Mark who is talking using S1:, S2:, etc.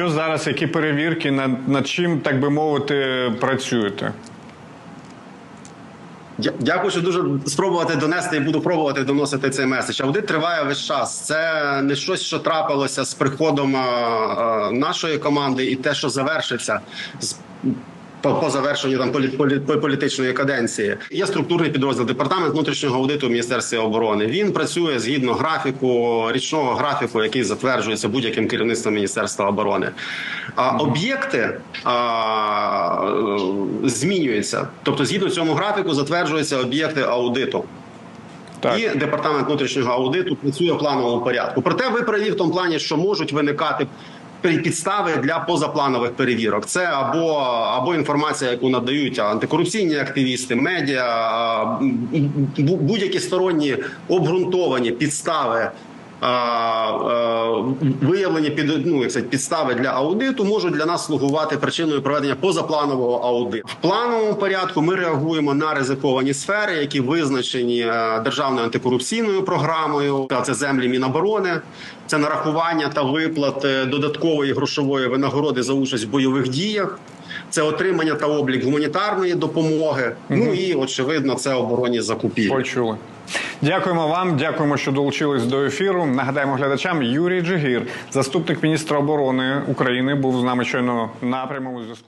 S1: Що зараз, які перевірки, над, над чим, так би мовити, працюєте?
S2: Дякую, що дуже спробувати донести і буду пробувати доносити цей меседж. Аудит триває весь час. Це не щось, що трапилося з приходом нашої команди, і те, що завершиться. По, по завершенню там полі, полі, політичної каденції є структурний підрозділ департамент внутрішнього аудиту в міністерстві оборони. Він працює згідно графіку річного графіку, який затверджується будь-яким керівництвом міністерства оборони. А об'єкти а, змінюються. Тобто, згідно цьому графіку, затверджуються об'єкти аудиту.
S1: Так.
S2: І департамент внутрішнього аудиту працює в плановому порядку. Проте ви праві в тому плані, що можуть виникати підстави для позапланових перевірок. Це або або інформація, яку надають антикорупційні активісти, медіа, будь-які сторонні обґрунтовані підстави. А, а, Виявлені під ну, як сказати, підстави для аудиту можуть для нас слугувати причиною проведення позапланового аудиту. В плановому порядку ми реагуємо на ризиковані сфери, які визначені е, державною антикорупційною програмою. Це землі Міноборони, це нарахування та виплат е, додаткової грошової винагороди за участь в бойових діях. Це отримання та облік гуманітарної допомоги. Ну і очевидно, це оборонні закупівлі.
S1: Почули. Дякуємо вам, дякуємо, що долучились до ефіру. Нагадаємо глядачам, Юрій Джигір, заступник міністра оборони України, був з нами щойно на прямому зв'язку.